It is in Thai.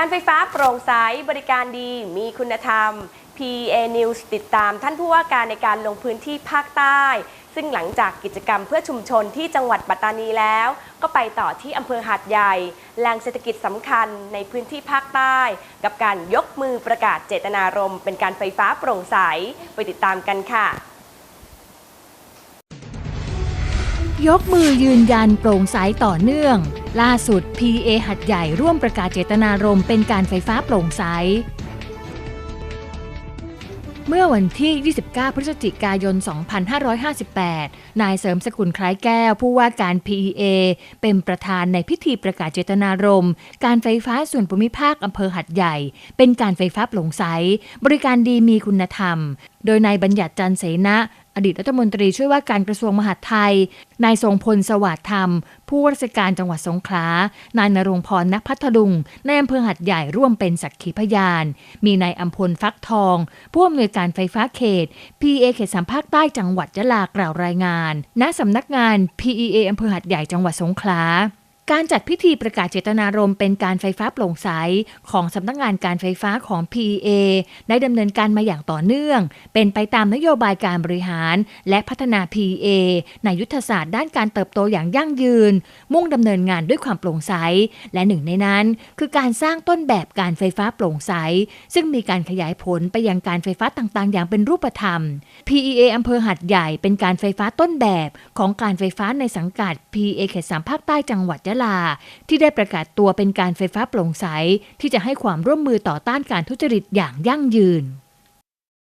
การไฟฟ้าโปร่งใสบริการดีมีคุณธรรม PA News ติดตามท่านผู้ว่าการในการลงพื้นที่ภาคใต้ ซึ่งหลังจากกิจกรรมเพื่อชุมชนที่จังหวัดปัตตานีแล้ว ก็ไปต่อที่อำเภอหาดใหญ่ แหล่งเศรษฐกิจสำคัญในพื้นที่ภาคใต้ กับการยกมือประกาศเจตนารมณ์เป็นการไฟฟ้าโปร่งใส ไปติดตามกันค่ะ ยกมือยืนยันโปร่งใสต่อเนื่อง ล่าสุด PA หัดใหญ่ร่วมประกาศเจตนารมณ์เป็นการไฟฟ้าโปร่งใส เมื่อวันที่ 29 พฤศจิกายน 2558 นายเสริมสกุลคล้ายแก้ว ผู้ว่าการ PEA เป็นประธานในพิธีประกาศเจตนารมณ์ การไฟฟ้าส่วนภูมิภาคอำเภอหัดใหญ่ เป็นการไฟฟ้าโปร่งใส บริการดีมีคุณธรรม โดยนายบัญญัติจันเสนะ อดีตรัฐมนตรีช่วยว่าการกระทรวงมหาดไทย นายทรงพลสวัสดิ์ธรรม ผู้ว่าราชการจังหวัดสงขลา นายนรงพรนักพัทลุงในอำเภอหัดใหญ่ร่วมเป็นสักขีพยาน มีนายอัมพลฟักทอง ผู้อำนวยการไฟฟ้าเขต PA เขตสามภาคใต้จังหวัดยะลากล่าวรายงาน ณสำนักงาน PEA อำเภอหัดใหญ่จังหวัดสงขลา การจัดพิธีประกาศเจตนารมณ์เป็นการไฟฟ้าโปร่งใส ของสำนักงานการไฟฟ้าของ PEA ได้ดำเนินการมาอย่างต่อเนื่อง เป็นไปตามนโยบายการบริหาร และพัฒนา PEA ในยุทธศาสตร์ด้านการเติบโตอย่างยั่งยืน มุ่งดำเนินงานด้วยความโปร่งใส และหนึ่งในนั้น คือการสร้างต้นแบบการไฟฟ้าโปร่งใส ซึ่งมีการขยายผลไปยังการไฟฟ้าต่างๆ อย่างเป็นรูปธรรม PEA อำเภอหัดใหญ่เป็นการไฟฟ้าต้นแบบของการไฟฟ้าในสังกัด PEA เขตสามภาคใต้จังหวัดยะลา ที่ได้ประกาศตัวเป็นการไฟฟ้าโปร่งใส ที่จะให้ความร่วมมือต่อต้านการทุจริตอย่างยั่งยืน